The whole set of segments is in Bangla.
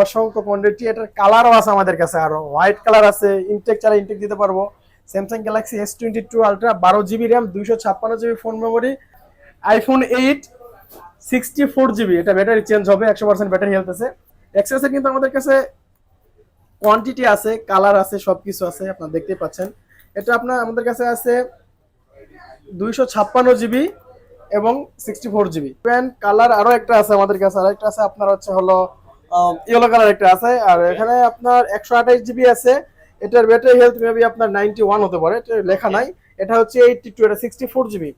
অসংখ্য কোয়ান্টিটি এটার কালারও আছে আমাদের কাছে আরও। হোয়াইট কালার আছে ইনটেক চালা ইনটেক দিতে পারব। Samsung Galaxy S twenty two ultra বারো জিবি র্যাম দুইশো ছাপ্পান্ন GB phone memory iPhone eight sixty four GB এটা ব্যাটারি চেঞ্জ হবে, একশো পার্সেন্ট ব্যাটারি হেলথ আছে। এক্সেসের কিন্তু আমাদের কাছে কোয়ান্টিটি আছে কালার আছে সব কিছু আছে, আপনার দেখতেই পাচ্ছেন। এটা আপনার, আমাদের কাছে আছে দুইশো ছাপ্পান্ন জিবি এবং sixty four GB pant colour আরও একটা আছে আমাদের কাছে আর একটা আছে আপনার হচ্ছে হলো ইয়েলো কালার একটা আছে আর এখানে আপনার একশো আঠাশ জিবি আছে। এটার ব্যাটারি হেলথ মেবি আপনার নাইনটি ওয়ান হতে পারে এটা লেখা নাই। এটা হচ্ছে এইটটি টু এটা সিক্সটি ফোর জিবি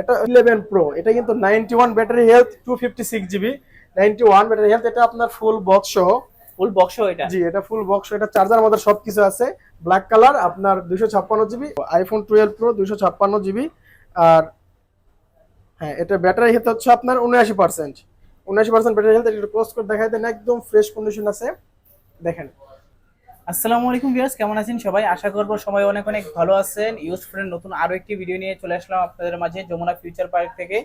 এটা ইলেভেন প্রো এটা কিন্তু ninety one battery health two fifty six GB ninety one battery health এটা আপনার ফুল বক্স সহ। ফুল বক্স এটা? জি এটা ফুল বক্স এটা চার্জার মধ্যে সবকিছু আছে। ব্ল্যাক কালার আপনার দুইশো ছাপ্পান্ন জিবি আইফোন টুয়েলভ প্রো দুইশো ছাপ্পান্ন জিবি আর হ্যাঁ এটা ব্যাটারি হেলথ হচ্ছে আপনার উনআশি পার্সেন্ট উনআশি পার্সেন্ট ব্যাটারি হেলথ এটা ক্লোজ করে দেখাই দেন, একদম ফ্রেশ কন্ডিশন আছে। দেখেন। আসসালামু আলাইকুম ভিউয়ার্স কেমন আছেন সবাই? আশা করব সবাই অনেক অনেক ভালো আছেন। ইউজ ফ্রেন্ড নতুন আরও একটি ভিডিও নিয়ে চলে আসলাম আপনাদের মাঝে, যমুনা ফিউচার পার্ক থেকে।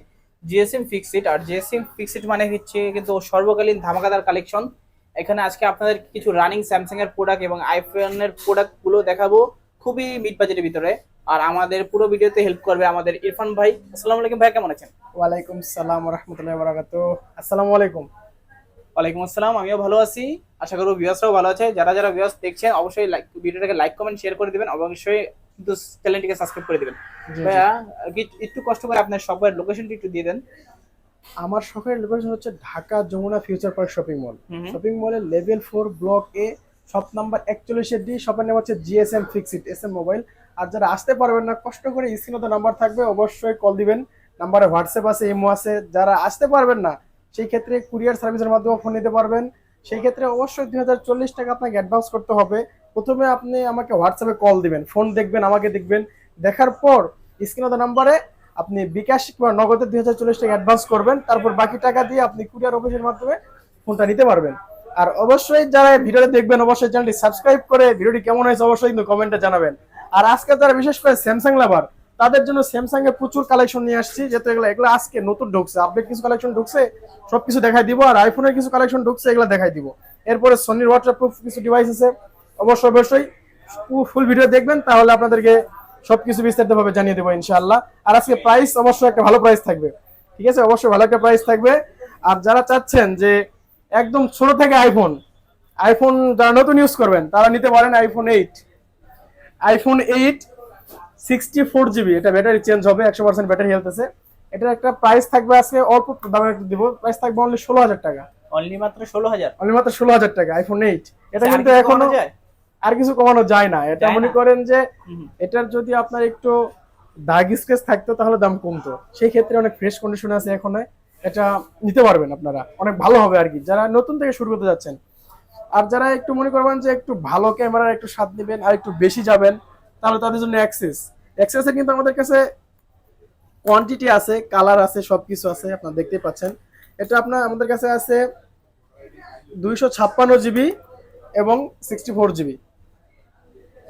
জিএসএম ফিক্সিট আর জিএসএম ফিক্সিট মানে হচ্ছে কিন্তু সর্বকালীন ধামাকাদার কালেকশন এখানে আজকে আপনাদের কিছু রানিং স্যামসাং এর প্রোডাক্ট এবং আইফোনের প্রোডাক্টগুলো দেখাবো খুবই মিড বাজেটের ভিতরে। আর আমাদের পুরো ভিডিওতে হেল্প করবে আমাদের ইরফান ভাই। আসসালামু আলাইকুম ভাই কেমন আছেন? ওয়ালাইকুম সালাম রহমতুল্লাহ বারাকাতু। আসসালামু আলাইকুম। ওয়ালাইকুম আসসালাম আমিও ভালো আছি। আশা করব ভিউয়ার্সরাও ভালো আছে। যারা যারা ভিউয়ার্স দেখছেন অবশ্যই লাইক ভিডিওটাকে লাইক কমেন্ট শেয়ার করে দিবেন। অবশ্যই কিন্তু চ্যানেলটিকে সাবস্ক্রাইব করে দিবেন। ভাইয়া একটু কষ্ট করে আপনার সবার লোকেশনটি একটু দিয়ে দেন। আমার শখের লোকেশন হচ্ছে Dhaka Jamuna future park shopping mall shopping মলের level four block A shop number একচল্লিশের D, শপের নাম হচ্ছে GSM fixit S M mobile আর যারা আসতে পারবেন না, কষ্ট করে স্ক্রিনে তো নাম্বার থাকবে, অবশ্যই কল দিবেন। নাম্বারে হোয়াটসঅ্যাপ আছে ইমো আছে। যারা আসতে পারবেন না, সেই ক্ষেত্রে কুরিয়ার সার্ভিসের মাধ্যমে ফোন নিতে পারবেন। সেই ক্ষেত্রে অবশ্যই দুই হাজার চল্লিশ টাকা আপনাকে অ্যাডভান্স করতে হবে। প্রথমে আপনি আমাকে হোয়াটসঅ্যাপে কল দিবেন ফোন দেখবেন, আমাকে দেখবেন। দেখার পর স্ক্রিনে নাম্বারে আপনি বিকাশ কিংবা নগদে দুই হাজার চল্লিশ টাকা অ্যাডভান্স করবেন। তারপর বাকি টাকা দিয়ে আপনি কুরিয়ার অফিসের মাধ্যমে ফোনটা নিতে পারবেন। আর অবশ্যই যারা ভিডিওটা দেখবেন, অবশ্যই চ্যানেলটি সাবস্ক্রাইব করে ভিডিওটি কেমন হয়েছে অবশ্যই কিন্তু কমেন্টে জানাবেন। আর আজকে যারা বিশেষ করে স্যামসাং লাভার তাদের জন্য স্যামসাং এর প্রচুর কালেকশন নিয়ে আসছি, যেহেতু এগুলো এগুলো আজকে নতুন ঢুকছে। আপডেট কিছু কালেকশন ঢুকছে, সবকিছু দেখাই দিব। আর আইফোনের কিছু কালেকশন ঢুকছে, এগুলো দেখাই দিব। এরপরে সনির ওয়াটারপ্রুফ কিছু ডিভাইস আছে। অবশ্যই অবশ্যই ফুল ভিডিও দেখবেন, তাহলে আপনাদেরকে সবকিছু বিস্তারিত ভাবে জানিয়ে দেবো ইনশাআল্লাহ। আর আজকে প্রাইস অবশ্যই একটা ভালো প্রাইস থাকবে। ঠিক আছে? অবশ্যই ভালো একটা প্রাইস থাকবে। আর যারা চাচ্ছেন যে একদম ছোট থেকে আইফোন আইফোন যারা নতুন ইউজ করবেন তারা নিতে পারেন iPhone eight iPhone eight sixty four GB এটা ব্যাটারি চেঞ্জ হবে একশো পার্সেন্ট ব্যাটারি হেলথ আছে। এটার একটা প্রাইস থাকবে আজকে অল্প দামে একটু দিব। প্রাইস থাকবে অনলি ষোলো হাজার টাকা। অনলি মাত্র ষোলো হাজার। অনলি মাত্র ষোলো হাজার টাকা আইফোন এইট এটা কিন্তু এখনও আর কিছু কমানো যায় না। এটা মনে করেন যে এটার যদি আপনার একটু দাগ স্কেচ থাকতো তাহলে দাম কমতো। সেই ক্ষেত্রে অনেক ফ্রেশ কন্ডিশন আছে এখন। এটা নিতে পারবেন আপনারা। অনেক ভালো হবে আর কি। যারা নতুন থেকে শুরু করতে যাচ্ছেন আর যারা একটু মনে করবেন যে একটু ভালো ক্যামেরার একটু স্বাদ নেবেন আর একটু বেশি যাবেন তাহলে তাদের জন্য অ্যাক্সেস অ্যাক্সেসে কিন্তু আমাদের কাছে কোয়ান্টিটি আছে কালার আছে সবকিছু আছে আপনারা দেখতেই পাচ্ছেন। এটা আপনার আমাদের কাছে আছে দুইশো ছাপ্পান্ন জিবি এবং সিক্সটি ফোর জিবি।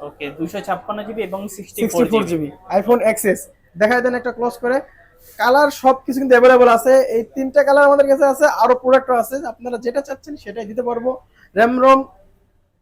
ওকে দুইশো ছাপ্পান্ন জিবি এবং sixty four GB. IPhone XS দেখা দেন একটা ক্লোজ করে। কালার সবকিছু কিন্তু অ্যাভেলেবল আছে। এই তিনটা কালার আমাদের কাছে আছে, আরও প্রোডাক্টও আছে, আপনারা যেটা চাচ্ছেন সেটাই দিতে পারব। র্যাম রম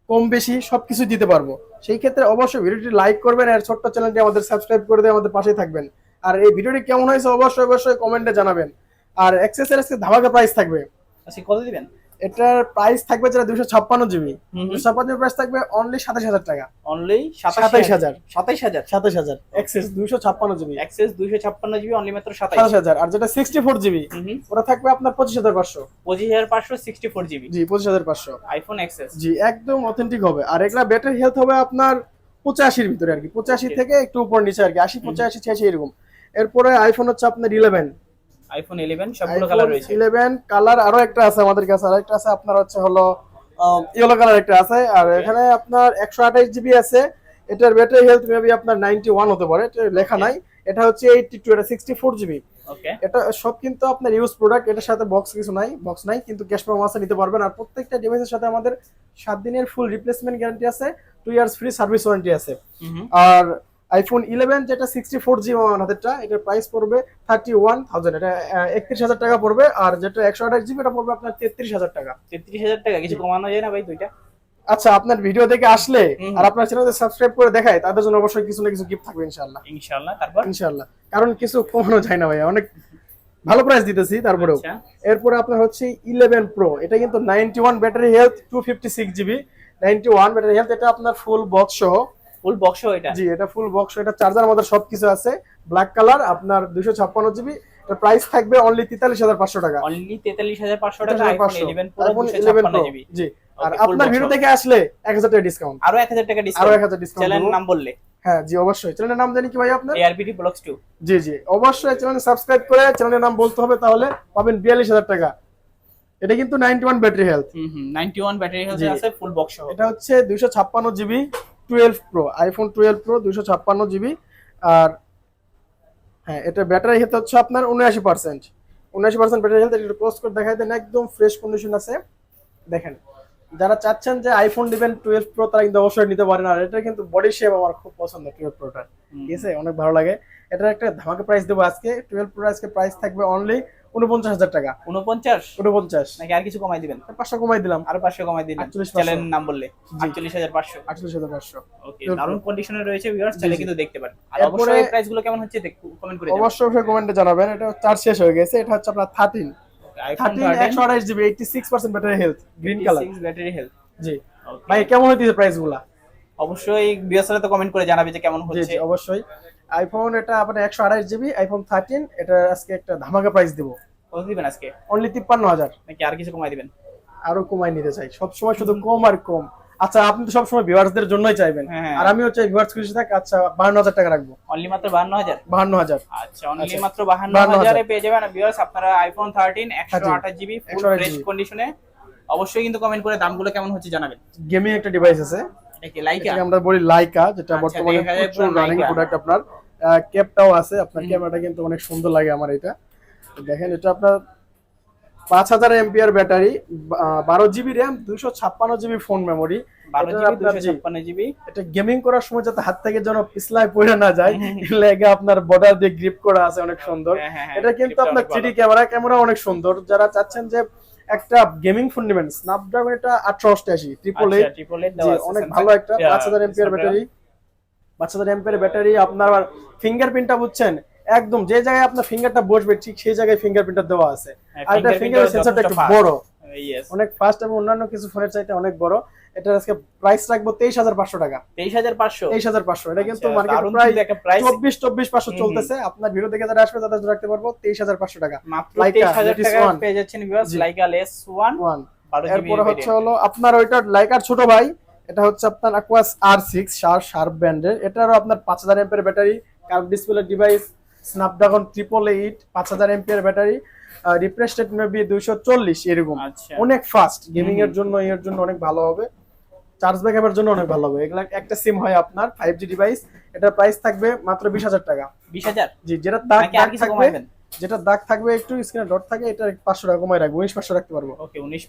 কম বেশি সবকিছু দিতে পারব। সেই ক্ষেত্রে অবশ্যই ভিডিওটি লাইক করবেন আর ছোট্ট চ্যানেলটি আমাদের সাবস্ক্রাইব করে দিয়ে আমাদের পাশেই থাকবেন। আর এই ভিডিওটি কেমন হয়েছে অবশ্যই অবশ্যই কমেন্টে জানাবেন। আর এক্সেসের আজকে ধামাকা প্রাইস থাকবে। আচ্ছা কত দিবেন? এটার প্রাইস থাকবে যেটা দুশো ছাপ্পান্ন জিবি। দুশো ছাপ্পান্ন প্রাইস থাকবে অনলি সাতাশ হাজার টাকা। অনলি সাতাইশ হাজার। সাতাইশ হাজার। সাতাশ হাজার? এক্সেস দুশো ছাপ্পান্ন জিবি। অ্যাক্সেস দুইশো ছাপ্পান্ন জিবি অনলি মাত্র সাতাশ হাজার। আর যেটা সিক্সটি ফোর জিবি। ওটা থাকবে আপনার পঁচিশ হাজার পাঁচশো। পঁচিশ হাজার পাঁচশো সিক্সটি ফোর জিবি। জি পঁচিশ হাজার পাঁচশো। আইফোন এক্সেস জি একদম অথেন্টিক হবে। আর এগুলা ব্যাটারি হেলথ হবে আপনার পঁচাশির ভিতরে আর কি। পঁচাশি. থেকে একটু উপর নিচে আর কি। আশি পঁচাশি ছিয়াশি এরকম। এরপরে আইফোন হচ্ছে আপনার ইলেভেন আইফোন ইলেভেন সবগুলো কালার রয়েছে। ইলেভেন কালার আরও একটা আছে আমাদের কাছে আর একটা আছে আপনার হচ্ছে হলো ইয়েলো কালার একটা আছে। আর এখানে আপনার একশো আঠাশ জিবি আছে। এটার ব্যাটারি হেলথ মেবি আপনার নাইনটি ওয়ান হতে পারে এটা লেখা নাই। এটা হচ্ছে এইটটি টু এটা সিক্সটি ফোর জিবি ওকে এটা সব কিন্তু আপনার ইউজ প্রোডাক্ট এটার সাথে বক্স কিছু নাই বক্স নাই কিন্তু ক্যাশ প্রমাসে নিতে পারবেন। আর প্রত্যেকটা ডিভাইসের সাথে আমাদের সাত দিনের ফুল রিপ্লেসমেন্ট গ্যারান্টি আছে two years free service warranty আছে। আর আইফোন ইলেভেন যেটা সিক্সটি ফোর জি হাতেরটা এটার প্রাইস পড়বে থার্টি ওয়ান থাউজেন্ড এটা একত্রিশ হাজার টাকা পড়বে আর যেটা একশো আঠাশ জিবি এটা পড়বে আপনার তেত্রিশ হাজার টাকা। তেত্রিশ হাজার টাকা কিছু কমানো যায় না ভাই দুইটা? আচ্ছা আপনার ভিডিও দেখে আসলে আর আপনার চ্যানেলে সাবস্ক্রাইব করে দেখায় তাদের জন্য অবশ্যই কিছু না কিছু গিফট থাকবে ইনশাল্লাহ ইনশাল্লাহ তারপর? ইনশাল্লাহ কারণ কিছু কমানো যায় না ভাই অনেক ভালো প্রাইস দিতেছি তারপরেও। আচ্ছা। এরপরে আপনার হচ্ছে ইলেভেন প্রো এটা কিন্তু ninety one battery health two fifty six GB ninety one battery health এটা আপনার ফুল বক্স সহ। ফুল বক্স এটা? জি এটা ফুল বক্স এটা চার্জার মধ্যে সবকিছু আছে। ব্ল্যাক কালার আপনার দুশো ছাপ্পান্ন জিবি এটার প্রাইস থাকবে অনলি তেতাল্লিশ হাজার পাঁচশো টাকা। অনলি টাকা আইফোন 4500 ইলেভেন প্রো iPhone দুশো 11 ছাপ্পান্ন Pro, জিবি জি। আর আপনার ভিডিও। দেখে আসলে এক হাজার টাকা ডিসকাউন্ট আরও এক হাজার টাকা আরও ডিসকাউন্ট এক হাজার ডিসকাউন্ট চ্যানেলের নাম বললে। হ্যাঁ জি অবশ্যই। চ্যানেলের নাম জানি কি ভাই আপনার? ব্লগস টু জি জি। অবশ্যই চ্যানেল সাবস্ক্রাইব করে চ্যানেলের নাম বলতে হবে তাহলে পাবেন বিয়াল্লিশ হাজার টাকা। এটা কিন্তু ninety one battery health hmm hmm ninety one battery health আছে ফুল বক্স সহ এটা হচ্ছে দুইশো ছাপ্পান্ন GB twelve pro iPhone twelve pro দুইশো ছাপ্পান্ন জিবি আর হ্যাঁ এটা ব্যাটারি হেলথ হচ্ছে আপনার উনআশি পার্সেন্ট উনআশি পার্সেন্ট ব্যাটারি হেলথ এটা ক্লোজ করে দেখাই দেন একদম ফ্রেশ কন্ডিশন আছে। দেখেন যারা চাচ্ছেন যে আইফোন নেবেন টুয়েলভ প্রো তারা কিন্তু অবশ্যই নিতে পারেন আর এটা কিন্তু বডি শেপ আমার খুব পছন্দ টুয়েলভ প্রোটার ঠিক আছে? অনেক ভালো লাগে। এটার একটা ধামাকা প্রাইস দেবো আজকে। টুয়েলভ প্রো আজকে প্রাইস থাকবে অনলি উনপঞ্চাশ হাজার টাকা। উনপঞ্চাশ উনপঞ্চাশ নাকি আর কিছু কমাই দিবেন? পাঁচশো কমাই দিলাম। আরও পাঁচশো কমাই 48,500 চ্যানেলের নাম বললে। আটচল্লিশ হাজার পাঁচশো। আটচল্লিশ হাজার পাঁচশো। ওকে দারুণ কন্ডিশনে রয়েছে ভিউয়ার্স চাইলে কিন্তু দেখতে পারেন। আর অবশ্যই প্রাইসগুলো কেমন হচ্ছে কমেন্ট করে অবশ্যই অবশ্যই কমেন্টে জানাবেন। এটা চার্জ শেষ হয়ে গেছে এটা হচ্ছে আপনার থার্টিন থার্টিন একশো আঠাশ GB eighty six percent battery health green colour battery health জি। ভাই কেমন হইতেছে প্রাইসগুলা? অবশ্যই ভিউয়ার্সরা তো কমেন্ট করে জানাবে যে কেমন হচ্ছে। অবশ্যই। আইফোন এটা আপনার একশো আঠাশ জিবি আইফোন থার্টিন এটা আজকে একটা ধামাকা প্রাইস দিব। কত দিবেন আজকে? অনলি তিপ্পান্ন হাজার। নাকি আর কিছু কমাই দিবেন? আরও কমাই নিতে চাই। সবসময় শুধু কম আর কম। আচ্ছা আপনি তো সবসময় ভিউয়ার্সদের জন্যই চাইবেন। হ্যাঁ, হ্যাঁ। আর আমিও চাই ভিউয়ার্স খুশি থাক। আচ্ছা বাহান্ন হাজার টাকা রাখব। অনলি মাত্র বাহান্ন হাজার? বাহান্ন হাজার। আচ্ছা অনলি আচ্ছা। মাত্র বাহান্ন হাজারে। পেয়ে যাবেন। ভিউয়ার্স আপনারা আইফোন থার্টিন একশো আঠাশ জিবি ফুল 128 ফ্রেশ কন্ডিশনে অবশ্যই কিন্তু কমেন্ট করে দামগুলো কেমন হচ্ছে জানাবেন। গেমিং একটা ডিভাইস আছে। লাইকা আমরা বলি লাইকা যেটা আচ্ছা, বর্তমানে প্রচুর রানিং প্রোডাক্ট আপনার। ক্যাপটাও আছে। আপনার। ক্যামেরাটা কিন্তু অনেক সুন্দর লাগে আমার এটা। দেখেন এটা আপনার পাঁচ হাজার এমপিআর ব্যাটারি বারো জিবি র্যাম দুশো ছাপ্পান্ন জিবি ফোন মেমোরি এটা আপনার দুশো জি। ছাপ্পান্ন জিবি। এটা গেমিং করার সময় যাতে হাত থেকে যেন পিছলায় পড়ে না যায় হুম, হুম। লেগে আপনার বর্ডার দিয়ে গ্রিপ করা আছে অনেক সুন্দর। হ্যাঁ, হ্যাঁ, হ্যাঁ, এটা কিন্তু আপনার থ্রি ক্যামেরা ক্যামেরা অনেক সুন্দর। যারা চাচ্ছেন যে একটা গেমিং ফোন নেবেন স্ন্যাপড্রাগন এটা আটশো অষ্টাশি ট্রিপল আচ্ছা, অনেক ভালো একটা পাঁচ হাজার এমপিআর ব্যাটারি। পাঁচ হাজার এমপিআর ব্যাটারি আপনার ফিঙ্গারপ্রিন্টটা বুঝছেন? একদম যে জায়গায় আপনার ফিঙ্গারটা বসবে ঠিক সেই জায়গায় ফিঙ্গারপ্রিন্টটা দেওয়া আছে। হ্যাঁ, আর এটা ফিঙ্গার সেন্সরটা একটু বড়। অনেক ফাস্ট এবং অন্যান্য কিছু ফোনের চাইতে অনেক বড়। এটা আজকে প্রাইস রাখব তেইশ হাজার পাঁচশো টাকা। 23,500 তেইশ হাজার পাঁচশো। এটা কিন্তু আচ্ছা, মার্কেট দারুণ প্রায়। চব্বিশ চব্বিশ পাঁচশো চলতেছে। আপনার ভিডিও দেখে যারা আসবে তাদের রাখতে পারব তেইশ হাজার পাঁচশো টাকা। মাত্র Leica, 23,000 latest টাকায় one। পেয়ে যাচ্ছেন লাইকা লেস 1 ওয়ান 12 এরপরে হচ্ছে হলো আপনার ওইটা লাইকার ছোট ভাই। এটা হচ্ছে আপনার Aquos R six Sharp Sharp ব্র্যান্ডের এটারও আপনার পাঁচ হাজার ampere battery curve display device Snapdragon triple eight পাঁচ হাজার ampere battery refresh rate maybe দুইশো চল্লিশ এরকম। আচ্ছা। অনেক ফাস্ট গেমিং এর জন্য এর জন্য অনেক ভালো হবে। চার্জ ব্যাকআপের জন্য অনেক ভালো হবে। এগুলা একটা সিম হয় আপনার ফাইভ জি ডিভাইস এটার প্রাইস থাকবে মাত্র বিশ হাজার টাকা। 20000 জি যেটা দাগ দাগ থাকবে যেটা দাগ থাকবে একটু স্ক্রিনে ডট থাকে এটা পাঁচশো টাকা কমাই রাখব উনিশ পাঁচশো রাখতে পারব। ওকে 19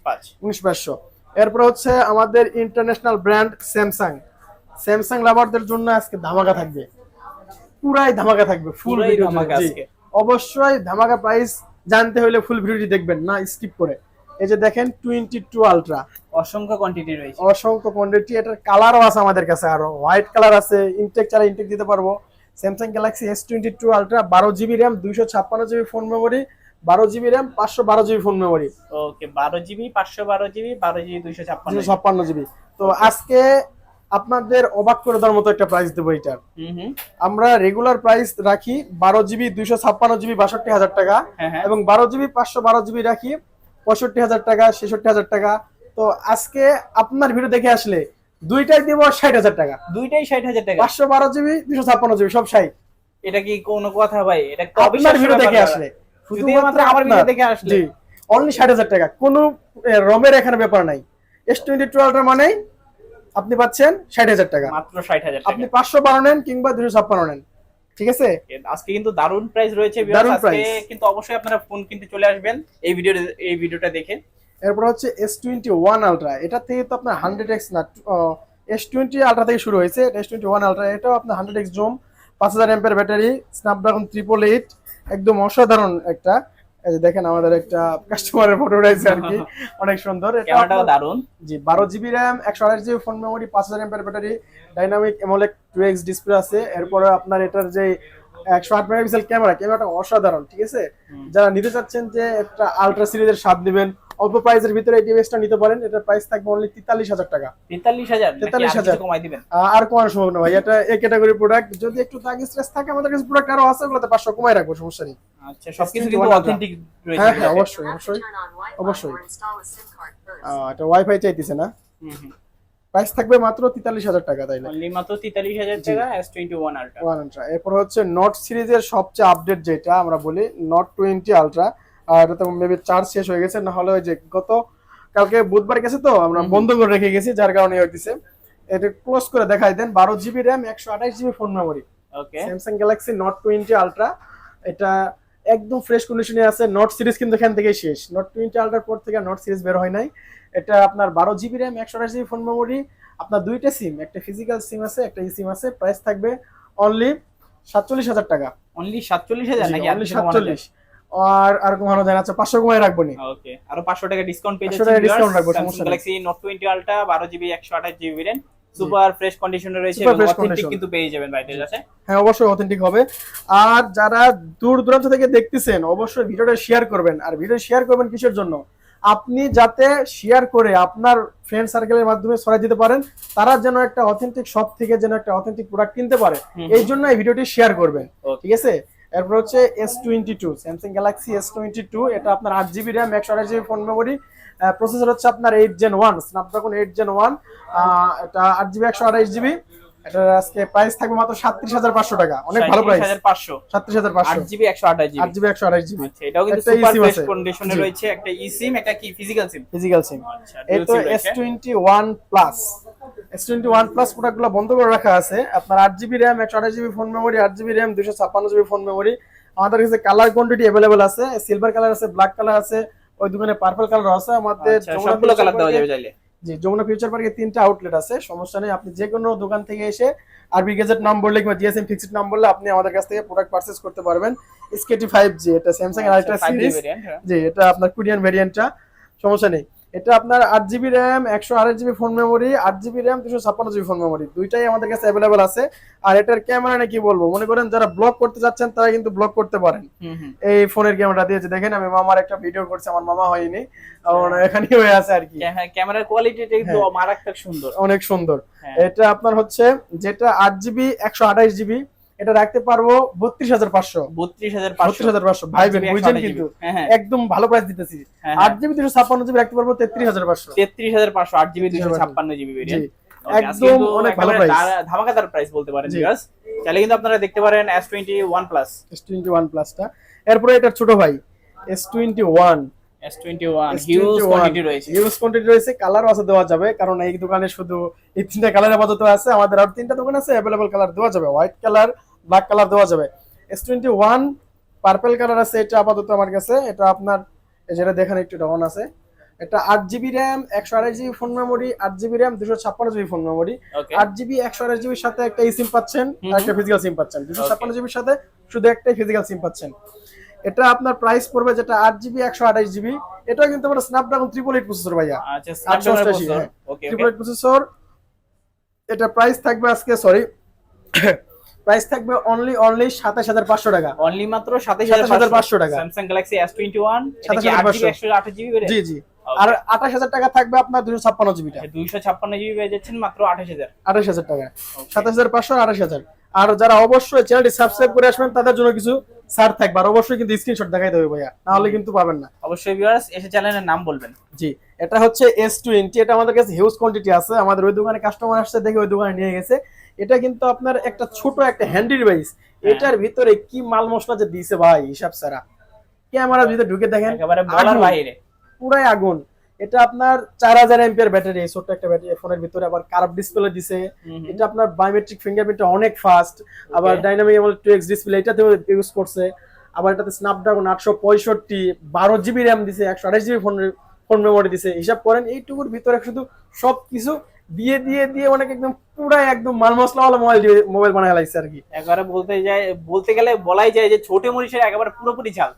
উনিশ পাঁচশো। এরপর হচ্ছে আমাদের ইন্টারন্যাশনাল ব্র্যান্ড স্যামসাং স্যামসাং লাভারদের জন্য আজকে ধামাকা থাকবে। পুরাই ধামাকা থাকবে ফুল ধামাকা অবশ্যই ধামাকা প্রাইস জানতে হলে ফুল ভিডিওটি দেখবেন না স্কিপ করে। এই যে দেখেন টোয়েন্টি টু আলট্রা অসংখ্য কোয়ান্টিটি রয়েছে। অসংখ্য কোয়ান্টিটি এটার কালারও আছে আমাদের কাছে আরও। হোয়াইট কালার আছে ইনটেক ছাড়া ইনটেক দিতে পারব। Samsung Galaxy S twenty two ultra বারো জিবি র্যাম দুইশো ছাপ্পান্ন জিবি ফোন মেমোরি বারো জিবি র্যাম পাঁচশো বারো GB phone memory okay 12 GB 512 GB 12 GB 256 দুশো ছাপ্পান্ন জিবি তো আজকে আপনাদের অবাক করে দেওয়ার মতো একটা প্রাইস দেবো এটার আমরা রেগুলার প্রাইস রাখি বারো জিবি দুইশো ছাপ্পান্ন জিবি বাষট্টি হাজার টাকা হ্যাঁ হ্যাঁ। এবং বারো জিবি পাঁচশো বারো জিবি রাখি পঁয়ষট্টি হাজার টাকা ছেষট্টি হাজার টাকা। তো আজকে আপনার ভিডিও দেখে আসলে দুইটাই দিব ষাট হাজার টাকা। দুইটাই 60000 টাকা। পাঁচশো বারো জিবি দুশো ছাপ্পান্ন জিবি সব ষাট। এটা কি কোনো কথা ভাই? এটা আপনার ভিডিও দেখে আসলে। শুধুমাত্র আমার ভিডিও দেখে আসলে। অনলি ষাট হাজার টাকা। কোনো রমের এখানে ব্যাপার নাই। এস টোয়েন্টি টুয়েলভটার মানে আপনি পাচ্ছেন ষাট হাজার টাকা। মাত্র 60000 আপনি পাঁচশো বারো নেন কিংবা দুশো ছাপ্পান্ন নেন। ঠিক আছে? আজকে কিন্তু দারুণ প্রাইস রয়েছে। দারুণ price। কিন্তু অবশ্যই আপনারা ফোন কিনতে চলে আসবেন। এই ভিডিও এই ভিডিওটা দেখে। এরপর হচ্ছে এস টোয়েন্টি ওয়ান আলট্রা এটা থেকে তো আপনার হান্ড্রেড এক্স না এস টোয়েন্টি আলট্রা থেকে শুরু হয়েছে। এস টোয়েন্টি ওয়ান আলট্রা এটাও আপনার হান্ড্রেড এক্স জুম পাঁচ হাজার ampere battery Snapdragon triple eight একদম অসাধারণ একটা। এই যে দেখেন আমাদের একটা কাস্টমারের ফটো রয়েছে আর কি। অনেক সুন্দর। এটা ক্যামেরাটাও দারুণ জি বারো জিবি র্যাম একশো আঠাশ জিবি ফোন মেমোরি পাঁচ হাজার ampere battery dynamic AMOLED two X display আছে। এরপরে আপনার এটার যে একশো আট মেগাপিক্সেল ক্যামেরা ক্যামেরাটা অসাধারণ ঠিক আছে? যারা নিতে চাচ্ছেন যে একটা আলট্রা সিরিজের স্বাদ নেবেন অল্প প্রাইসের ভিতরে এই ডিভাইসটা নিতে পারেন। এটার প্রাইস থাকবে অনলি তেতাল্লিশ হাজার টাকা। তেতাল্লিশ হাজার? 43,000 কমাই দিবেন? আর কমানো সম্ভব না ভাই এটা এ ক্যাটাগরি প্রোডাক্ট যদি একটু দাগ স্ট্রেস থাকে আমাদের কাছে প্রোডাক্ট আরও আছে ওগুলোতে পাঁচশো কমাই রাখব সমস্যা নেই। আচ্ছা সবকিছু কিন্তু অথেন্টিক রয়েছে হ্যাঁ হ্যাঁ অবশ্যই অবশ্যই অবশ্যই। এটা ওয়াইফাই চাইতেছে না? প্রাইস থাকবে মাত্র তেতাল্লিশ হাজার টাকা তাইলে। অনলি মাত্র তেতাল্লিশ হাজার জি। টাকা S twenty one ultra one ultra এরপর হচ্ছে নট সিরিজের সবচেয়ে আপডেট যেটা আমরা বলি নট টোয়েন্টি আলট্রা আর এটা তো মেবি চার্জ শেষ হয়ে গেছে না হলে ওই যে গত কালকে বুধবার গেছে তো আমরা। বন্ধ করে রেখে গেছি যার কারণে হইতেছে এটা ক্লোজ করে দেখাই দেন বারো জিবি র্যাম একশো আঠাশ GB phone memory okay Samsung Galaxy Note twenty ultra এটা একদম ফ্রেশ কন্ডিশনে আছে নট সিরিজ কিন্তু এখান থেকেই শেষ। নট টোয়েন্টি আলট্রার পর থেকে নট সিরিজ বের হয় নাই। এটা আপনার বারো জিবি র্যাম একশো আঠাশ জিবি ফোন মেমোরি আপনার দুইটা সিম একটা ফিজিক্যাল সিম আছে একটা ই সিম আছে প্রাইস থাকবে অনলি সাতচল্লিশ হাজার টাকা। অনলি সাতচল্লিশ হাজার নাকি অনলি সাতচল্লিশ। আর আর কমানো যায় না আচ্ছা পাঁচশো কমাই রাখব নি। ওকে আরও পাঁচশো টাকা ডিসকাউন্ট পেয়ে 500 টাকা discount রাখব, সমস্যা। গ্যালাক্সি নোট টোয়েন্টি আলট্রা বারো জিবি একশো আঠাশ জিবি ভেরিয়েন্ট সুপার ফ্রেশ কন্ডিশনে রয়েছে এবং condition। কিন্তু পেয়ে যাবেন কাছে হ্যাঁ অবশ্যই অথেন্টিক হবে। আর যারা দূর দূরান্ত থেকে দেখতেছেন অবশ্যই ভিডিওটা শেয়ার করবেন। আর ভিডিও শেয়ার করবেন কিসের জন্য? আপনি যাতে শেয়ার করে আপনার ফ্রেন্ড সার্কেলের মাধ্যমে ছড়াই দিতে পারেন তারা যেন একটা অথেন্টিক শপ থেকে যেন একটা অথেন্টিক প্রোডাক্ট কিনতে পারে এই জন্য এই ভিডিওটি শেয়ার করবেন ঠিক আছে? এরপর হচ্ছে S twenty two Samsung Galaxy S twenty two এটা আপনার আট জিবি র্যাম একশো আঠাশ জিবি ফোন মেমোরি প্রসেসর হচ্ছে আপনার eight Gen one Snapdragon eight Gen one এটা আট জিবি একশো আঠাশ জিবি এটার আজকে প্রাইস থাকবে মাত্র সাতত্রিশ হাজার পাঁচশো টাকা। অনেক ভালো প্রাইস পাঁচশো। সাতত্রিশ হাজার আট পাঁচশো জিবি একশো আঠাশ জিবি আট জিবি একশো আঠাশ জিবি আচ্ছা এটাও কিন্তু সুপার ফ্রেশ কন্ডিশনে রয়েছে একটা ই সিম একটা কি? ফিজিক্যাল সিম ফিজিক্যাল সিম এই তো SIM S twenty one plus S twenty one plus প্রোডাক্টগুলো বন্ধ করে রাখা আছে। আপনার আট জিবি র্যাম একশো আঠাশ জিবি ফোন মেমোরি আট জিবি র্যাম দুশো ছাপ্পান্ন জিবি ফোন মেমোরি আমাদের কাছে কালার কোয়ান্টিটি অ্যাভেলেবল আছে। সিলভার কালার আছে ব্ল্যাক কালার আছে ওই দোকানে পার্পল কালার আছে। আমাদের আচ্ছা, সবগুলো কালার দেওয়া যাবে চাইলে। জি যমুনা ফিউচার পার্কে তিনটা আউটলেট আছে। সমস্যা নেই আপনি যে কোনো দোকান থেকে এসে আরবি গেজেট নাম বললে কিংবা জিএসএম ফিক্সড নাম বললে আপনি আমাদের কাছ থেকে প্রোডাক্ট পারচেস করতে পারবেন। এসকেটি ফাইভ জি এটা স্যামসাং এর আচ্ছা, 5G সিরিজ। জি এটা আপনার কোরিয়ান ভেরিয়েন্টটা সমস্যা নেই। এটা আপনার আট জিবি র্যাম একশো আঠাশ জিবি ফোন মেমোরি আট জিবি র্যাম দুশো ছাপ্পান্ন জিবি ফোন মেমোরি দুইটাই আমাদের কাছে অ্যাভেলেবল আছে। আর এটার ক্যামেরা নিয়ে কি বলব? মনে করেন যারা ব্লগ করতে যাচ্ছেন তারা কিন্তু ব্লগ করতে পারেন। এই ফোনের ক্যামেরা দিয়েছে। দেখেন আমি মামার একটা ভিডিও করছি আমার মামা হয়নি। আমার এখানেই হয়ে আছে আর কি। ক্যা- হ্যাঁ ক্যামেরার কোয়ালিটিটা কিন্তু হ্যাঁ। মারাত্মক সুন্দর। অনেক সুন্দর। হ্যাঁ। এটা আপনার হচ্ছে যেটা আট জিবি একশো আঠাশ জিবি এটা রাখতে পারব বত্রিশ হাজার পাঁচশো। বত্রিশ হাজার বত্রিশ হাজার পাঁচশো। ভাই বুঝছেন কিন্তু হ্যাঁ হ্যাঁ। একদম ভালো প্রাইস দিতেছি। হ্যাঁ, আট জিবি দুশো ছাপ্পান্ন জিবি রাখতে পারব তেত্রিশ হাজার পাঁচশো। তেত্রিশ হাজার পাঁচশো আট জিবি দুশো ছাপ্পান্ন জিবি একদম অনেক ভালো প্রাইস ধামাকাদার প্রাইস বলতে পারেন চাইলে কিন্তু আপনারা দেখতে পারেন S twenty one plus S twenty one প্লাসটা এরপরে এটা ছোট ভাই এস টোয়েন্টি ওয়ান আছে দেওয়া যাবে কারণ এই দোকানে শুধু এই তিনটা কালার আপাতত আছে। আমাদের আর তিনটা দোকান আছে অ্যাভেলেবল কালার দেওয়া যাবে। হোয়াইট কালার ব্ল্যাক কালার দেওয়া যাবে। S twenty one purple colour আছে এটা আপাতত আমার কাছে। এটা আপনার যেটা দেখেন একটু ডাউন আছে। এটা আট জিবি র্যাম একশো আড়াই জিবি ফোন মেমোরি আট জিবি র্যাম দুশো ছাপ্পান্ন জিবি ফোন মেমোরি আট জিবি একশো আড়াই জিবির সাথে একটা সিম পাচ্ছেন আর একটা ফিজিক্যাল সিম পাচ্ছেন। দুশো ছাপ্পান্ন জিবির সাথে শুধু একটাই ফিজিক্যাল সিম পাচ্ছেন। এটা আপনার প্রাইস পড়বে যেটা আট জিবি একশো আঠাশ জিবি এটা কিন্তু আমরা স্ন্যাপড্রাগন ট্রিপল এইট প্রসেসর ভাইয়া। আচ্ছা আটশো অষ্টাশি, প্রসেসর হ্যাঁ। ওকে ট্রিপল এইট প্রসেসর এটা প্রাইস থাকবে আজকে সরি প্রাইস থাকবে অনলি অনলি সাতাশ হাজার পাঁচশো টাকা। অনলি মাত্র সাতাশ 27,500 টাকা। এটা কি 27,500 আট জিবি একশো জি জি। আর আঠাশ হাজার টাকা থাকবে আপনার দুশো ছাপ্পান্ন জিবিটা দুইশো ছাপ্পান্ন জিবি পেয়ে যাচ্ছেন মাত্র আঠাশ হাজার। আঠাশ হাজার টাকা। সাতাশ হাজার পাঁচশো আঠাশ হাজার। আর যারা অবশ্যই চ্যানেলটি সাবস্ক্রাইব করে আসবেন তাদের জন্য কিছু থাকবে। আর অবশ্যই কিন্তু স্ক্রিনশট দেখাই দেবে ভাইয়া নাহলে কিন্তু পাবেন না। অবশ্যই ভিউয়ার্স এসে চ্যানেলের নাম বলবেন। জি এটা হচ্ছে এস টোয়েন্টি এটা আমাদের কাছে হিউজ কোয়ান্টিটি আছে। আমাদের ওই দোকানে কাস্টমার আসছে দেখে ওই দোকানে নিয়ে গেছে। এটা কিন্তু আপনার একটা ছোট একটা হ্যান্ডি ডিভাইস এটার ভিতরে কি মাল মশলা যে দিয়েছে ভাই হিসাব ছাড়া। ক্যামেরার ভিতরে ঢুকে দেখেন। একেবারে বলার বাইরে। পুরাই আগুন। এটা আপনার চার হাজার এমপিয়ার ব্যাটারি ছোট্ট একটা ব্যাটারি ফোনের ভিতরে আবার কার্ভ ডিসপ্লে দিছে। এটা আপনার বায়োমেট্রিক ফিঙ্গারপ্রিন্টটা অনেক ফাস্ট আবার ডাইনামিক এমন টু এক্স ডিসপ্লে এটাতেও ইউজ করছে। আবার এটাতে স্ন্যাপড্রাগন আটশো পঁয়ষট্টি বারো জিবি র্যাম দিছে একশো আঠাশ জিবি ফোন ফোন মেমোরি দিছে। হিসাব করেন এইটুকুর ভিতরে শুধু সবকিছু দিয়ে দিয়ে দিয়ে অনেক একদম পুরাই একদম মাল মশলা মশলাওয়ালা মোবাইল দিয়ে- মোবাইল বানায় লাগছে আর কি। একবারে বলতে যায় বলতে গেলে বলাই যায় যে ছোট মরিচের একেবারে পুরোপুরি ঝাল।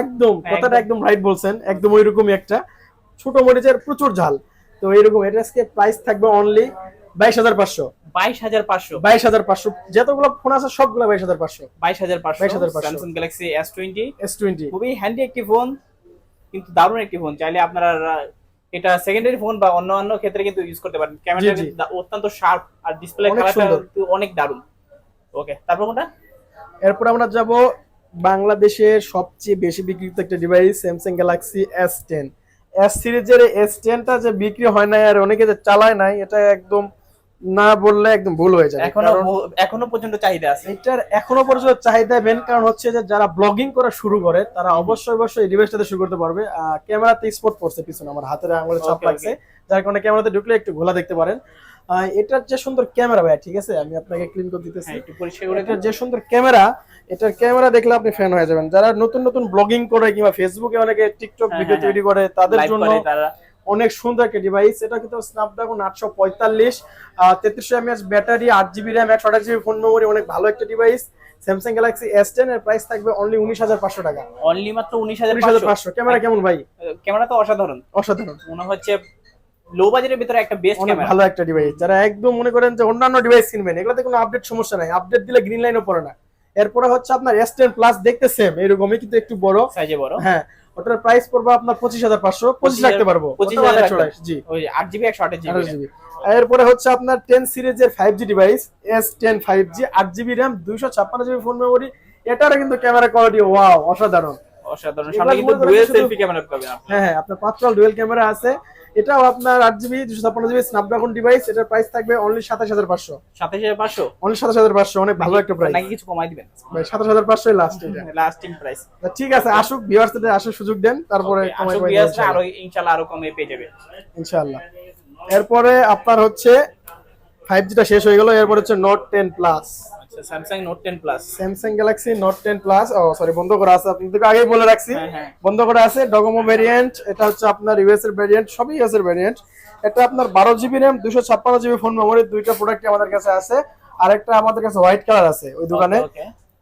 একদম কথাটা একদম। রাইট বলছেন একদম ওইরকমই একটা। ছোট মরিচের প্রচুর ঝাল। তো এইরকম এটা আজকে প্রাইস থাকবে অনলি বাইশ হাজার পাঁচশো। বাইশ হাজার পাঁচশো। বাইশ হাজার পাঁচশো। যতগুলো ফোন আছে সবগুলো বাইশ হাজার পাঁচশো। বাইশ হাজার পাঁচশো। 22,500 Samsung Galaxy S twenty S twenty খুবই হ্যান্ডি একটি ফোন কিন্তু দারুণ একটি ফোন চাইলে আপনারা এটা সেকেন্ডারি ফোন বা অন্য অন্য ক্ষেত্রে কিন্তু ইউজ করতে পারেন। ক্যামেরাটা অত্যন্ত শার্প আর ডিসপ্লে অনেক কালারটা। অনেক দারুণ। ওকে তারপর কোনটা? এরপর আমরা যাব বাংলাদেশের সবচেয়ে বেশি বিক্রিত একটা device Samsung Galaxy S ten S সিরিজের এস টেনটা যে বিক্রি হয় নাই আর অনেকে যে চালায় নাই এটা একদম না বললে একদম ভুল হয়ে যায় এখনও এখনও পর্যন্ত চাহিদা আছে। এটার এখনও পর্যন্ত চাহিদা মেন কারণ হচ্ছে যে যারা ব্লগিং করা শুরু করে তারা অবশ্যই অবশ্যই এই ডিভাইসটাতে শুরু করতে পারবে। ক্যামেরাতে স্পট পড়ছে পিছনে আমার হাতের আঙুলে চাপ লাগছে। যার কারণে ক্যামেরাতে ঢুকলে একটু ঘোলা দেখতে পারেন। এটার যে সুন্দর ক্যামেরা ভাই ঠিক আছে? আমি আপনাকে ক্লিন করে দিতেছি। হ্যাঁ একটু পরিষ্কার করে এটার যে সুন্দর ক্যামেরা এটার ক্যামেরা দেখলে আপনি ফ্যান হয়ে যাবেন। যারা নতুন নতুন ব্লগিং করে কিংবা ফেসবুকে অনেকে টিকটক হ্যাঁ, ভিডিও হ্যাঁ, তৈরি করে তাদের জন্য অনেক সুন্দর একটা ডিভাইস এটা কিন্তু স্ন্যাপড্রাগন আটশো পঁয়তাল্লিশ। তেত্রিশশো এমএএচ ব্যাটারি আট জিবি র্যাম একশো আঠাশ জিবি ফোন মেমোরি অনেক ভালো একটা device Samsung Galaxy S ten এর প্রাইস থাকবে অনলি উনিশ হাজার পাঁচশো টাকা। অনলি মাত্র উনিশ হাজার পাঁচশো। ক্যামেরা কেমন ভাই? ক্যামেরা তো অসাধারণ। অসাধারণ। মনে হচ্ছে লো বাজেটের ভিতরে একটা বেস্ট ক্যামেরা ভালো একটা ডিভাইস যারা একদম মনে করেন যে অন্যান্য ডিভাইস কিনবেন এগুলোতে কোনো আপডেট সমস্যা নাই। আপডেট দিলে গ্রিন লাইনও পড়ে না। এরপরে হচ্ছে আপনার এস টেন প্লাস দেখতে সেম এরকমই কিন্তু একটু বড়। সাইজে বড়। হ্যাঁ ওটার প্রাইস পড়বে আপনার পঁচিশ হাজার পাঁচশো। পঁচিশ রাখতে পারব। 25,000 ওটাও রাখতে 128 জি। ওই আট জিবি একশো আঠাশ জিবি এরপরে হচ্ছে আপনার টেন সিরিজের five G device S ten five G আট জিবি র্যাম দুইশো ছাপ্পান্ন জিবি ফোন মেমোরি এটারও কিন্তু ক্যামেরা কোয়ালিটি ওয়াও অসাধারণ। অসাধারণ। সামনে কিন্তু ডুয়েল সেলফি ক্যামেরা পাবেন হ্যাঁ হ্যাঁ আপনার পাঁচটাল ডুয়েল ক্যামেরা আছে। এটাও আপনার আট জিবি দুশো ছাপ্পান্ন জিবি স্ন্যাপড্রাগন ডিভাইস এটার প্রাইস থাকবে অনলি সাতাশ হাজার পাঁচশো। সাতাশ হাজার পাঁচশো? অনলি সাতাশ হাজার পাঁচশো অনেক ভালো একটা প্রাইস নাকি কিছু কমাই দিবেন। সাতাশ হাজার পাঁচশো লাস্ট এটা। লাস্টিং প্রাইস ঠিক আছে আসুক ভিউয়ার্সদের আসার সুযোগ দেন তারপরে দেন আরও ইনশাআল্লাহ আরও কমে পেয়ে যাবে। ইনশাআল্লাহ এরপরে আপনার হচ্ছে ফাইভ জিটা শেষ হয়ে গেল এরপর হচ্ছে Note ten plus Samsung Note ten plus Samsung Galaxy Note ten plus ও সরি বন্ধ করা আছে আপনাদেরকে আগেই বলে রাখছি। হ্যাঁ হ্যাঁ। বন্ধ করা আছে ডগোমো ভেরিয়েন্ট এটা হচ্ছে আপনার ইউএস এর ভেরিয়েন্ট সবই ইউএস এর ভেরিয়েন্ট এটা আপনার বারো জিবি র্যাম দুশো ছাপ্পান্ন জিবি ফোন মেমোরি দুইটা প্রোডাক্ট আমাদের কাছে আছে। আর একটা আমাদের কাছে হোয়াইট কালার আছে ওই দোকানে।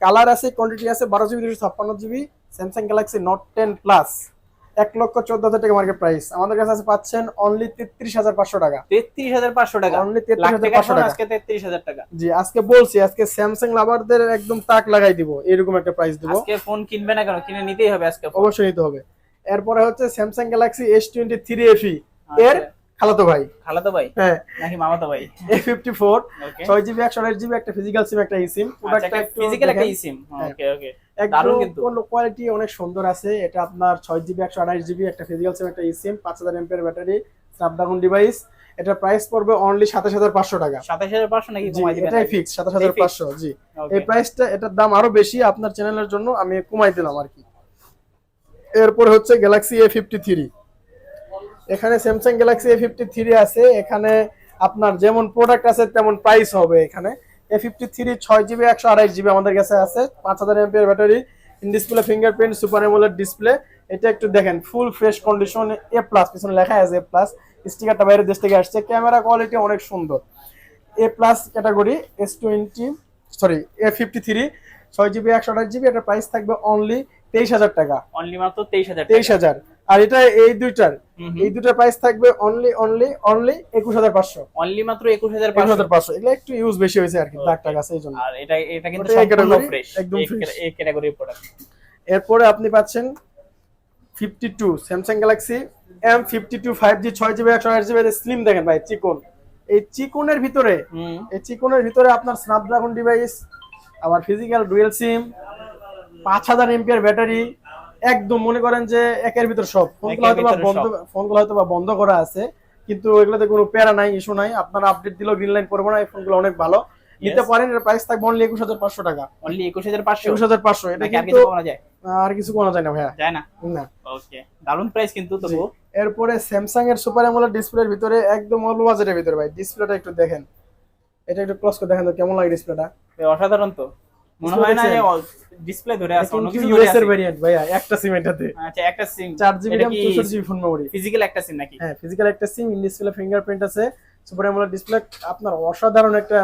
কালার আছে কোয়ান্টিটি আছে বারো জিবি দুশো ছাপ্পান্ন GB Samsung Galaxy Note ten plus এক লক্ষ চোদ্দ হাজার টাকা মার্কেট প্রাইস আমাদের কাছে আছে পাচ্ছেন অনলি তেত্রিশ হাজার পাঁচশো টাকা। তেত্রিশ হাজার পাঁচশো টাকা। Only 33,500 লাখ টাকা ফোন টাকা। আজকে তেত্রিশ হাজার টাকা। জি আজকে বলছি আজকে স্যামসাং লাভারদের একদম তাক লাগাই দিব এরকম একটা প্রাইস দিব। আজকে ফোন কিনবে না কেন? কিনে নিতেই হবে আজকে অবশ্যই নিতে হবে। এরপরে হচ্ছে Samsung Galaxy S twenty three FE. এর খালাতো ভাই। খালাতো ভাই? হ্যাঁ। নাকি মামাতো ভাই? এ ফিফটি ফোর ছয় জিবি একশো আঠাশ জিবি একটা ফিজিক্যাল সিম একটা ই সিম ফিজিক্যাল একটা ইসিম ওকে ওকে দারুণ কিন্তু। কোয়ালিটি অনেক সুন্দর আছে। এটা আপনার ছয় জিবি একশো আঠাশ জিবি একটা ফিজিক্যাল সিম একটা ই সিম পাঁচ হাজার এমপের ব্যাটারি স্ন্যাপড্রাগন ডিভাইস এটা প্রাইস পড়বে অনলি সাতাশ হাজার পাঁচশো টাকা। সাতাশ হাজার পাঁচশো নাকি এটাই ফিক্স সাতাশ হাজার পাঁচশো জি। এই প্রাইসটা এটার দাম আরও বেশি আপনার চ্যানেলের জন্য আমি কমাই দিলাম আর কি। এরপরে হচ্ছে গ্যালাক্সি এ ফিফটি থ্রি এখানে Samsung Galaxy A fifty three আছে এখানে আপনার যেমন প্রোডাক্ট আছে তেমন প্রাইস হবে এখানে। এ ফিফটি থ্রি ছয় জিবি একশো আড়াইশ জিবি আমাদের কাছে আছে। পাঁচ হাজার এমপির battery display fingerprint super AMOLED display এটা একটু দেখেন full fresh condition A plus পিছনে লেখা আছে এ প্লাস স্টিকারটা বাইরের দেশ থেকে আসছে। ক্যামেরা কোয়ালিটি অনেক সুন্দর। A plus category S twenty sorry A fifty three ছয় জিবি একশো আঠাশ জিবি এটার প্রাইস থাকবে অনলি তেইশ হাজার টাকা। অনলি মাত্র তেইশ হাজার তেইশ হাজার। আর এটা এই দুইটার। এই দুটার প্রাইস থাকবে অনলি অনলি অনলি একুশ হাজার পাঁচশো। অনলি মাত্র একুশ হাজার একুশ হাজার পাঁচশো। এগুলো একটু ইউজ বেশি হয়েছে আর কি দাগ টাক আছে এই জন্য। আর এটা এটা কিন্তু সম্পূর্ণ ফ্রেশ একদম। এই ক্যাটাগরির প্রোডাক্ট এরপরে আপনি পাচ্ছেন fifty two Samsung Galaxy M fifty two five G ছয় জিবি একশো আট জিবি স্লিম দেখেন ভাই চিকন। এই চিকনের ভিতরে এই চিকনের ভিতরে আপনার স্ন্যাপড্রাগন ডিভাইস আবার ফিজিক্যাল ডুয়েল সিম পাঁচ হাজার এমপিআর ব্যাটারি একদম মনে করেন যে একের ভিতর সব। ফোনগুলো হয়তো বা বন্ধ ফোনগুলো হয়তো বা বন্ধ করা আছে কিন্তু এগুলোতে কোনো প্যারা নাই ইস্যু নাই। আপনারা আপডেট দিলেও গ্রিন লাইন করব না এই ফোনগুলো অনেক ভালো। নিতে পারেন এর প্রাইস থাকবে অনলি একুশ হাজার পাঁচশো টাকা। অনলি একুশ হাজার পাঁচশো? একুশ হাজার পাঁচশো এটা নাকি আর কিন্তু কিছু কমানো যায়? আর কিছু কোনো যায় না ভাইয়া। যায় না? না। ওকে দারুণ প্রাইস কিন্তু তবু। এরপরে স্যামসাং এর সুপার অ্যামোলেড ডিসপ্লের ভিতরে একদম অল্প বাজেটের ভিতরে ভাই ডিসপ্লেটা একটু দেখেন। এটা একটু ক্লোজ করে দেখেন তো কেমন লাগে ডিসপ্লেটা অসাধারণ তো। মনে হয় না যে ডিসপ্লে ধরে আছে অন্য কিছু ইউএস এর ভেরিয়েন্ট ভাইয়া একটা সিম এটাতে আচ্ছা একটা সিম ফোন মেমোরি ফিজিক্যাল একটা সিম নাকি? হ্যাঁ ফিজিক্যাল একটা সিম ইন ডিসপ্লে ফিঙ্গারপ্রিন্ট আছে। সুপার অ্যামোলেড ডিসপ্লে আপনার অসাধারণ একটা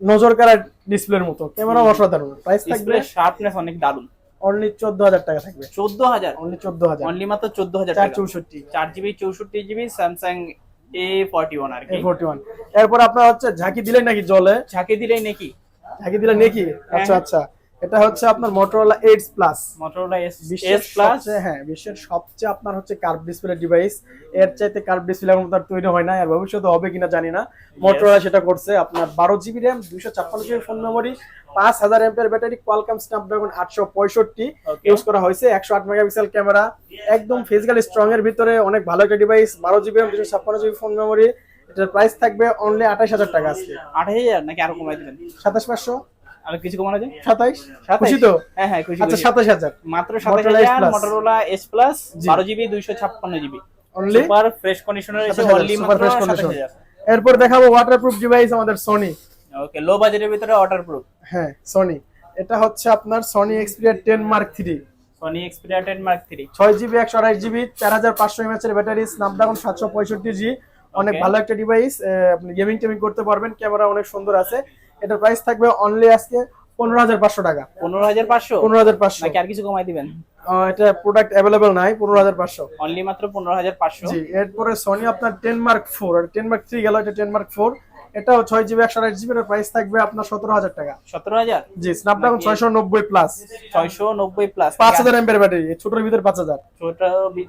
নজর কাড়া ডিসপ্লের মতো। ক্যামেরা অসাধারণ। প্রাইস থাকবে শার্পনেস অনেক দারুণ। অনলি চোদ্দ হাজার টাকা থাকবে। চোদ্দ হাজার? অনলি চোদ্দ হাজার। অনলি মাত্র চোদ্দ হাজার চার টাকা। চৌষট্টি। চার জিবি চৌষট্টি GB Samsung A forty one আর কি। ফোর্টি ওয়ান এরপর আপনার হচ্ছে ঝাঁকি দিলেন নাকি জলে? ঝাঁকি দিলেই নাকি? নাকি? আচ্ছা হ্যাঁ। আচ্ছা এটা হচ্ছে আপনার Motorola Edge S plus Motorola S plus হ্যাঁ বিশ্বের সবচেয়ে আপনার হচ্ছে কার্ভ ডিসপ্লে ডিভাইস এর চাইতে কার্ভ ডিসপ্লে এখন তার তৈরি হয় না আর ভবিষ্যতে হবে কিনা জানি না। মোটরোলা সেটা করছে আপনার বারো জিবি র্যাম দুইশো ছাপ্পান্ন জিবি ফোন মেমোরি পাঁচ হাজার এমপের ব্যাটারি কোয়ালকাম স্ন্যাপড্রাগন আটশো পঁয়ষট্টি। ইউজ করা হয়েছে একশো আট মেগাপিক্সেল ক্যামেরা একদম ফিজিক্যাল স্ট্রং এর ভিতরে অনেক ভালো একটা ডিভাইস বারো জিবি র্যাম দুশো ছাপ্পান্ন জিবি ফোন মেমোরি এটার প্রাইস থাকবে অনলি আঠাশ হাজার টাকা আজকে। আঠাশ হাজার নাকি আরও কমাই দিবেন? সাতাশ পাঁচশো। আর কিছু কমানো যায়? সাতাইশ? খুশি তো? হ্যাঁ হ্যাঁ খুশি আচ্ছা। সাতাশ হাজার। মাত্র সাতাশ হাজার। Motorola S plus. বারো জিবি দুইশো ছাপ্পান্ন GB only super fresh conditioner এসে অনলি মাত্র fresh সাতাশ এরপর দেখাবো ওয়াটারপ্রুফ ডিভাইস আমাদের সোনি ওকে লো বাজেটের ভিতরে ওয়াটারপ্রুফ হ্যাঁ সনি এটা হচ্ছে আপনার Sony Xperia ten mark three Sony Xperia ten mark three ছয় জিবি একশো আঠাশ জিবি চার হাজার পাঁচশো এমএচ এর ব্যাটারি স্ন্যাপড্রাগন সাতশো পঁয়ষট্টি জি অনেক ভালো একটা ডিভাইস আপনি গেমিং টেমিং করতে পারবেন ক্যামেরা অনেক সুন্দর আছে। এটার প্রাইস থাকবে অনলি আজকে পনেরো হাজার পাঁচশো টাকা। পনেরো হাজার পাঁচশো? পনেরো হাজার পাঁচশো। আর কিছু কমাই দিবেন? এটা প্রোডাক্ট অ্যাভেলেবেল নাই পনেরো হাজার পাঁচশো। অনলি মাত্র পনেরো হাজার পাঁচশো? জি এরপরে সনি আপনার টেন মার্ক ফোর আর টেন মার্ক থ্রি গেল এটা টেন মার্ক ফোর এটাও ছয় জিবি একশো আট জিবি এর প্রাইস থাকবে আপনার সতেরো হাজার টাকা। সতেরো হাজার? জি স্ন্যাপড্রাগন ছয়শো নব্বই প্লাস ছয়শো নব্বই প্লাস পাঁচ হাজার এমপের ব্যাটারি ছোটোর ভিতরে পাঁচ হাজার। ছোট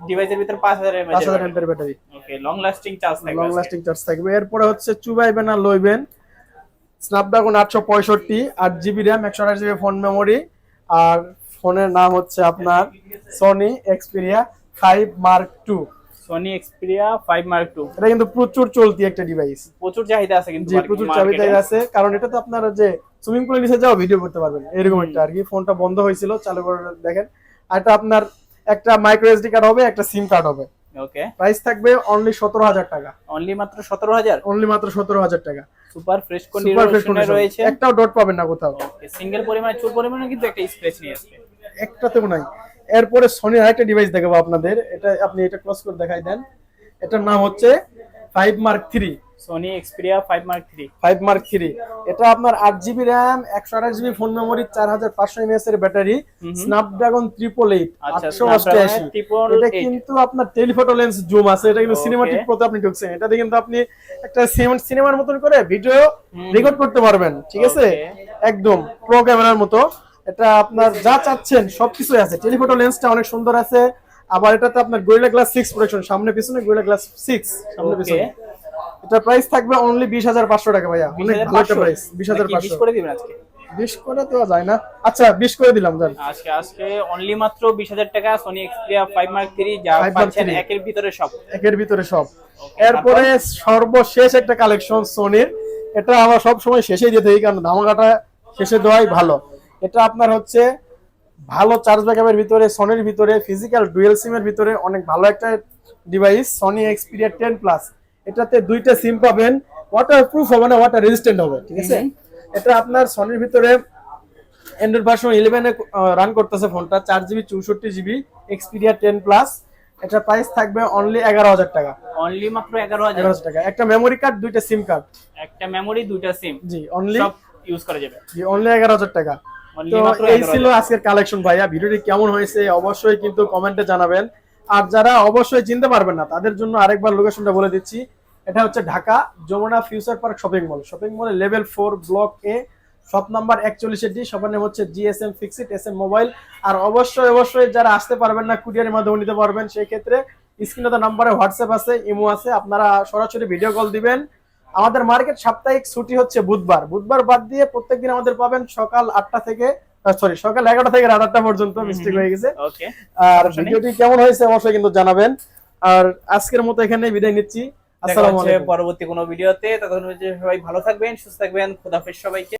ডিভাইসের ভিতরে পাঁচ হাজার পাঁচ হাজার এমপের battery. Okay long lasting charge থাকবে লং লাস্টিং চার্জ থাকবে। এরপরে হচ্ছে চুবাইবেন আর লইবেন স্ন্যাপড্রাগন আটশো পঁয়ষট্টি আট জিবি র্যাম একশো আট জিবি ফোন মেমোরি আর ফোনের নাম হচ্ছে আপনার Sony Xperia five mark two Sony Xperia five mark two এটা কিন্তু প্রচুর চলতি একটা ডিভাইস প্রচুর চাহিদা আছে কিন্তু প্রচুর চাবিতা আছে কারণ এটা তো আপনারা যে সুইমিং পুলের নিচে যাও ভিডিও করতে পারবেন এরকম একটা আর কি ফোনটা বন্ধ হয়েছিল চালু করে দেখেন। আর এটা আপনার একটা মাইক্রো এসডি কার্ড হবে একটা সিম কার্ড হবে। ওকে প্রাইস থাকবে অনলি সতেরো হাজার টাকা। অনলি মাত্র সতেরো হাজার? অনলি মাত্র সতেরো হাজার টাকা। সুপার ফ্রেশ সুপার ফ্রেশ কন্ডিশনে রয়েছে একটাও ডট পাবেন না কোথাও। সিঙ্গেল পরিমাণে চুল পরিমাণে কিন্তু একটা স্ক্র্যাচ নিয়ে আসবে। একটাতেও নাই। এরপরে সোনির আরেকটা ডিভাইস দেখাবো আপনাদের। এটা আপনি এটা ক্লোজ করে দেখাই দেন। এটার নাম হচ্ছে five mark three Sony Xperia five mark three five mark three এটা আপনার আট জিবি র্যাম একশো আঠাশ জিবি ফোন মেমোরি চার হাজার পাঁচশো এমএস এর ব্যাটারি স্ন্যাপড্রাগন ট্রিপল এইট আটশো অষ্টআশি। 888 এটা কিন্তু আপনার টেলিফটো লেন্স জুম আছে। এটা কিন্তু. সিনেমাটিক প্রতে আপনি ঢুকছেন। এটা এটাতে কিন্তু আপনি একটা সিনেমার মতন করে ভিডিও রেকর্ড করতে পারবেন। ঠিক আছে? একদম প্রো ক্যামেরার মতো। এটা আপনার যা চাচ্ছেন সবকিছু আছে। টেলিফটো লেন্সটা অনেক সুন্দর আছে। আবার এটাতে আপনার গোরিলা গ্লাস সিক্স প্রোটেকশন সামনে পিছনে গোরিলা গ্লাস সিক্স সামনে পিছনে। এটা প্রাইস থাকবে অনলি বিশ হাজার পাঁচশো টাকা ভাইয়া। অনেক ভালো একটা প্রাইস বিশ হাজার পাঁচশো। করে দিবেন আজকে? বিশ করে দেওয়া যায় না। আচ্ছা বিশ করে দিলাম জান আজকে আজকে অনলি মাত্র বিশ হাজার টাকা Sony Xperia five mark three যা পাচ্ছেন একের ভিতরে সব। একের ভিতরে সব। এরপরে সর্বশেষ একটা কালেকশন সোনির এটা আমরা সব সময় শেষে দিয়ে থাকি কারণ ধামাকাটা শেষে দেওয়াই ভালো। এটা আপনার হচ্ছে ভালো চার্জ ব্যাকআপের ভিতরে সনির ভিতরে ফিজিক্যাল ডুয়েল সিমের ভিতরে অনেক ভালো একটা device Sony Xperia ten plus এটাতে দুইটা সিম পাবেন। ওয়াটার প্রুফ হবে না ওয়াটার রেজিস্ট্যান্ট হবে ঠিক আছে? এটা আপনার সনির ভিতরে অ্যান্ড্রয়েড ভার্সন ইলেভেনে রান করতেছে ফোনটা চার জিবি চৌষট্টি জিবি এক্সপিরিয়া টেন প্লাস এটা প্রাইস থাকবে অনলি এগারো হাজার টাকা। অনলি মাত্র এগারো হাজার। টাকা। একটা মেমোরি কার্ড দুইটা সিম কার্ড একটা মেমোরি দুইটা সিম জি অনলি ইউজ করা যাবে। জি অনলি এগারো হাজার টাকা। তো এই ছিল আজকের কালেকশন ভাইয়া ভিডিওটি কেমন হয়েছে অবশ্যই কিন্তু কমেন্টে জানাবেন। আর যারা অবশ্যই চিনতে পারবেন না তাদের জন্য আরেকবার লোকেশনটা বলে দিচ্ছি। এটা হচ্ছে Dhaka Jamuna future park shopping mall shopping মলে level four block A shop number একচল্লিশের D শপের নাম হচ্ছে GSM Fixit S M mobile আর অবশ্যই অবশ্যই যারা আসতে পারবেন না কুরিয়ারের মাধ্যমে নিতে পারবেন সেই ক্ষেত্রে স্ক্রিনে তো নাম্বারে হোয়াটসঅ্যাপ আছে ইমো আছে। আপনারা সরাসরি ভিডিও কল দিবেন। আমাদের মার্কেট সাপ্তাহিক ছুটি হচ্ছে বুধবার। বুধবার বাদ দিয়ে প্রত্যেকদিন আমাদের পাবেন সকাল আটটা থেকে সরি সকাল এগারোটা থেকে রাত আটটা পর্যন্ত মিস্টেক হয়ে গেছে। আর ভিডিওটি কেমন হয়েছে অবশ্যই কিন্তু জানাবেন। আর আজকের মতো এখানে বিদায় নিচ্ছি। আসসালামু আলাইকুম। পরবর্তী কোনো ভিডিওতে। ততক্ষণ সবাই ভালো থাকবেন সুস্থ থাকবেন। খোদাফেজ সবাইকে।